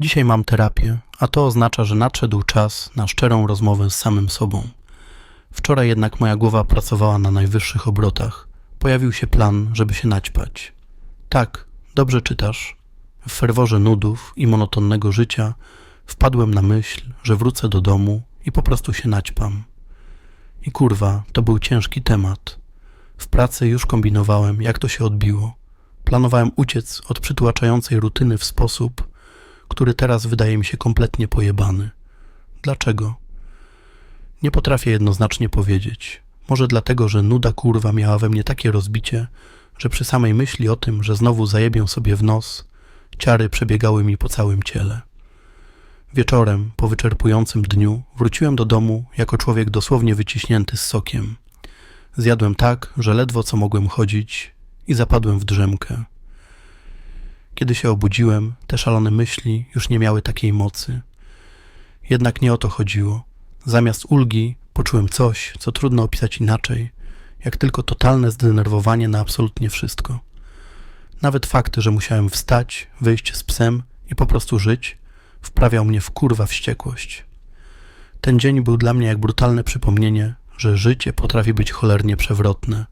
Dzisiaj mam terapię, a to oznacza, że nadszedł czas na szczerą rozmowę z samym sobą. Wczoraj jednak moja głowa pracowała na najwyższych obrotach. Pojawił się plan, żeby się naćpać. Tak, dobrze czytasz. W ferworze nudów i monotonnego życia wpadłem na myśl, że wrócę do domu i po prostu się naćpam. I kurwa, to był ciężki temat. W pracy już kombinowałem, jak to się odbiło. Planowałem uciec od przytłaczającej rutyny w sposób, który teraz wydaje mi się kompletnie pojebany. Dlaczego? Nie potrafię jednoznacznie powiedzieć. Może dlatego, że nuda kurwa miała we mnie takie rozbicie, że przy samej myśli o tym, że znowu zajebię sobie w nos, ciary przebiegały mi po całym ciele. Wieczorem, po wyczerpującym dniu, wróciłem do domu jako człowiek dosłownie wyciśnięty z sokiem. Zjadłem tak, że ledwo co mogłem chodzić i zapadłem w drzemkę. Kiedy się obudziłem, te szalone myśli już nie miały takiej mocy. Jednak nie o to chodziło. Zamiast ulgi poczułem coś, co trudno opisać inaczej, jak tylko totalne zdenerwowanie na absolutnie wszystko. Nawet fakt, że musiałem wstać, wyjść z psem i po prostu żyć, wprawiał mnie w kurwa wściekłość. Ten dzień był dla mnie jak brutalne przypomnienie, że życie potrafi być cholernie przewrotne.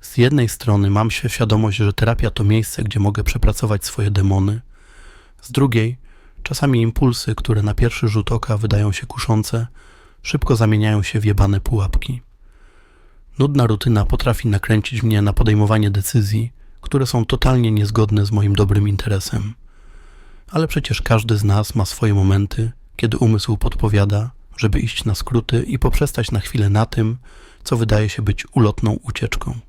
Z jednej strony mam świadomość, że terapia to miejsce, gdzie mogę przepracować swoje demony. Z drugiej, czasami impulsy, które na pierwszy rzut oka wydają się kuszące, szybko zamieniają się w jebane pułapki. Nudna rutyna potrafi nakręcić mnie na podejmowanie decyzji, które są totalnie niezgodne z moim dobrym interesem. Ale przecież każdy z nas ma swoje momenty, kiedy umysł podpowiada, żeby iść na skróty i poprzestać na chwilę na tym, co wydaje się być ulotną ucieczką.